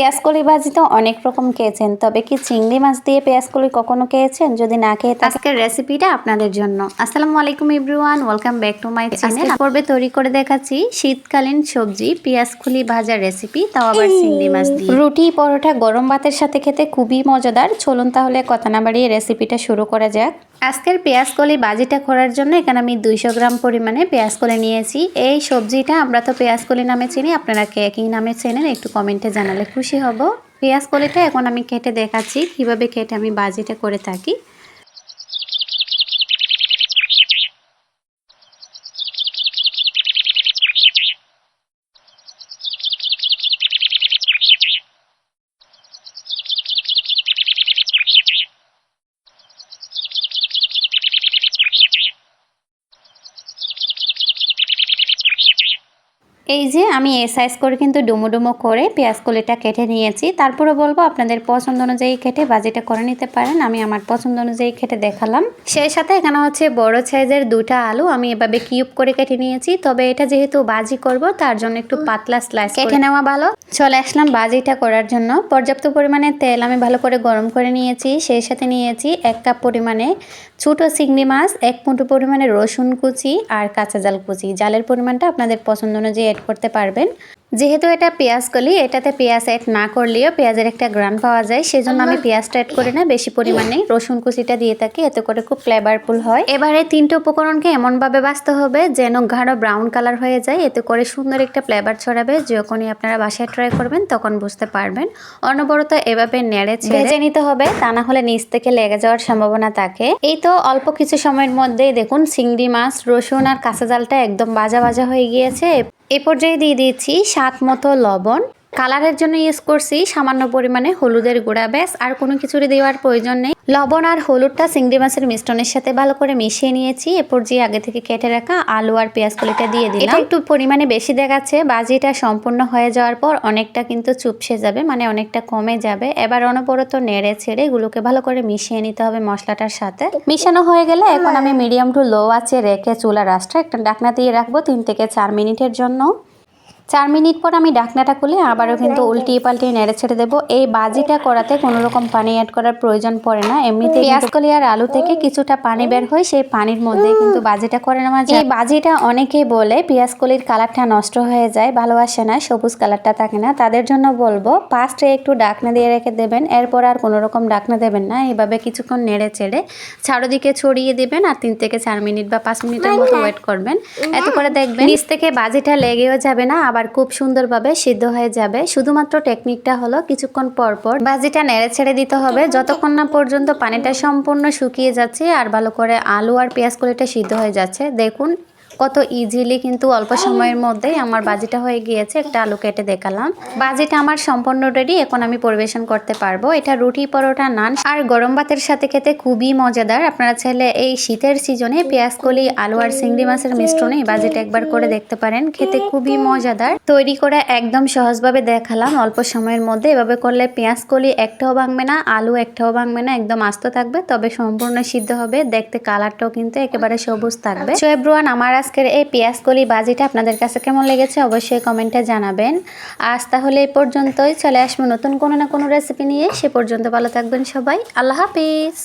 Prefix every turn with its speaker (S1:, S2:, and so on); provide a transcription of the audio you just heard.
S1: পেঁয়াজ কলি ভাজি তো অনেক রকম খেয়েছেন তবে কি চিংড়ি মাছ দিয়ে পেঁয়াজ কলি কখনো খেয়েছেন? যদি না খেয়ে আজকের রেসিপিটা আপনাদের জন্য। আসসালামু আলাইকুম everyone welcome back to my channel. পর্বে তৈরি করে দেখাচ্ছি শীতকালীন সবজি পেঁয়াজ খুলি ভাজার রেসিপি তাও আবার চিংড়ি মাছ দিয়ে। রুটি পরোটা গরম ভাতের সাথে খেতে খুবই মজাদার। চলুন তাহলে কথা না বাড়িয়ে রেসিপিটা শুরু করা যাক। আজকের পেঁয়াজ কলি বাজিটা করার জন্য এখানে আমি দুইশো গ্রাম পরিমাণে পেঁয়াজ কলি নিয়েছি। এই সবজিটা আমরা তো পেঁয়াজ কলি নামে চিনি আপনারা কে কী নামে চেনেন, একটু কমেন্টে জানালে খুশি হব। পেঁয়াজ কলিটা এখন আমি কেটে দেখাচ্ছি, কীভাবে কেটে আমি বাজিটা করে থাকি। এই যে আমি এ সাইজ করে কিন্তু ডুমো ডুমো করে পেঁয়াজ কলিটা কেটে নিয়েছি। তারপরে বলব আপনাদের পছন্দ অনুযায়ী কেটে বাজিটা করে নিতে পারেন। আমি আমার পছন্দ অনুযায়ী কেটে দেখালাম। সেই সাথে এখানে হচ্ছে বড় সাইজের দুটা আলু আমি এভাবে কিউব করে কেটে নিয়েছি। তবে এটা যেহেতু বাজি করব তার জন্য একটু পাতলা স্লাইস কেটে নেওয়া ভালো। চলে আসলাম বাজিটা করার জন্য। পর্যাপ্ত পরিমাণে তেল আমি ভালো করে গরম করে নিয়েছি। সেই সাথে নিয়েছি এক কাপ পরিমাণে ছোটো চিংড়ি মাছ এক মুঠো পরিমাণে রসুন কুচি আর কাঁচা জাল কুচি। জালের পরিমাণটা আপনাদের পছন্দ অনুযায়ী করতে পারবেন। যেহেতু এটা পেঁয়াজ কলি এটাতে পেঁয়াজ অ্যাড না করলেও পেঁয়াজের একটা গ্রান পাওয়া যায় সেজন্য আমি পেঁয়াজটা অ্যাড করি না বেশি পরিমাণে। রসুন কুচিটা দিয়ে থাকি এতে করে খুব ফ্লেভারফুল হয়। এবারে তিনটে উপকরণকে এমনভাবে বাঁচতে হবে যেন গাঢ় ব্রাউন কালার হয়ে যায় এতে করে সুন্দর একটা ফ্লেভার ছড়াবে। যখনই আপনারা বাসায় ট্রাই করবেন তখন বুঝতে পারবেন। অনবরত এভাবে নেড়ে ভেজে নিতে হবে তা না হলে নিচ থেকে লেগে যাওয়ার সম্ভাবনা থাকে। এই তো অল্প কিছু সময়ের মধ্যেই দেখুন চিংড়ি মাছ রসুন আর কাঁচা জালটা একদম বাজা বাজা হয়ে গিয়েছে। এ পর্যায়ে দিয়ে দিয়েছি স্বাদ মতো লবণ। কালারের জন্য ইউজ করছি সামান্য পরিমাণে হলুদের গুঁড়া ব্যাস, আর কোনো কিছুরই দেওয়ার প্রয়োজন নেই। লবণ আর হলুদটা চিংড়ি মাছের মিশ্রণের সাথে ভালো করে মিশিয়ে নিয়েছি। এরপর যে আগে থেকে কেটে রাখা আলু আর পেঁয়াজ কলিটা দিয়ে দিলাম। একটু পরিমাণে বেশি দেখাচ্ছে, বাজিটা সম্পূর্ণ হয়ে যাওয়ার পর অনেকটা কিন্তু চুপসে যাবে মানে অনেকটা কমে যাবে। এবার অনবরত নেড়ে ছেড়ে এগুলোকে ভালো করে মিশিয়ে নিতে হবে মশলাটার সাথে। মিশানো হয়ে গেলে এখন আমি মিডিয়াম টু লো আছে রেখে চুলা রাস্তা একটা ডাকনা দিয়ে রাখব তিন থেকে চার মিনিটের জন্য। চার মিনিট পর আমি ডাকনাটা খুলে আবারও কিন্তু উল্টিয়ে পাল্টিয়ে নেড়ে ছেড়ে দেবো। এই বাজিটা করাতে কোনো রকম পানি অ্যাড করার প্রয়োজন পড়ে না। এমনিতে পেঁয়াজ কলি আর আলু থেকে কিছুটা পানি বের হয় সেই পানির মধ্যে কিন্তু বাজিটা করে নেওয়া যায়। এই বাজিটা অনেকেই বলে পেঁয়াজ কলির কালারটা নষ্ট হয়ে যায় ভালোবাসে না সবুজ কালারটা থাকে না। তাদের জন্য বলব ফার্স্টে একটু ডাকনা দিয়ে রেখে দেবেন এরপর আর কোনো রকম ডাকনা দেবেন না। এইভাবে কিছুক্ষণ নেড়ে চেড়ে চারোদিকে ছড়িয়ে দেবেন আর তিন থেকে চার মিনিট বা পাঁচ মিনিটের মতো ওয়েট করবেন। এত করে দেখবেন নিচ থেকে বাজিটা লেগেও যাবে না আবার খুব সুন্দরভাবে সিদ্ধ হয়ে যাবে। শুধুমাত্র টেকনিকটা হলো কিছুক্ষণ পর পর বাজিটা নেড়ে ছেড়ে দিতে হবে। যতক্ষণ না পর্যন্ত পানিটা সম্পূর্ণ শুকিয়ে যাচ্ছে আর ভালো করে আলু আর পেঁয়াজ কলিটা সিদ্ধ হয়ে যাচ্ছে, দেখুন কত ইজিলি কিন্তু অল্প সময়ের মধ্যেই আমার বাজিটা হয়ে গিয়েছে একটা আলু কেটে দেখালাম। বাজিটা আমার সম্পূর্ণ রেডি এখন আমি পরিবেশন করতে পারব। এটা রুটি পরোটা নান আর গরম ভাতের সাথে খেতে খুবই মজাদার। আপনারা চাইলে এই শীতের সিজনে পেঁয়াজ কলি আলু আর চিংড়ি মাছের মিশ্রণে এই বাজিটা একবার করে দেখতে পারেন। খেতে খুবই মজাদার। তৈরি করে একদম সহজভাবে দেখালাম। অল্প সময়ের মধ্যে এভাবে করলে পেঁয়াজ কলি একটাও ভাঙবে না আলু একটাও ভাঙবে না একদম আস্ত থাকবে তবে সম্পূর্ণ সিদ্ধ হবে। দেখতে কালারটাও কিন্তু একেবারে সবুজ থাকবে। সো এভরিওয়ান আমার আজকের এই পেঁয়াজ কলি বাজিটা আপনাদের কাছে কেমন লেগেছে অবশ্যই কমেন্টে জানাবেন। আজ তাহলে এই পর্যন্তই, চলে আসব নতুন কোনো না কোনো রেসিপি নিয়ে। সে পর্যন্ত ভালো থাকবেন সবাই। আল্লাহ হাফিজ।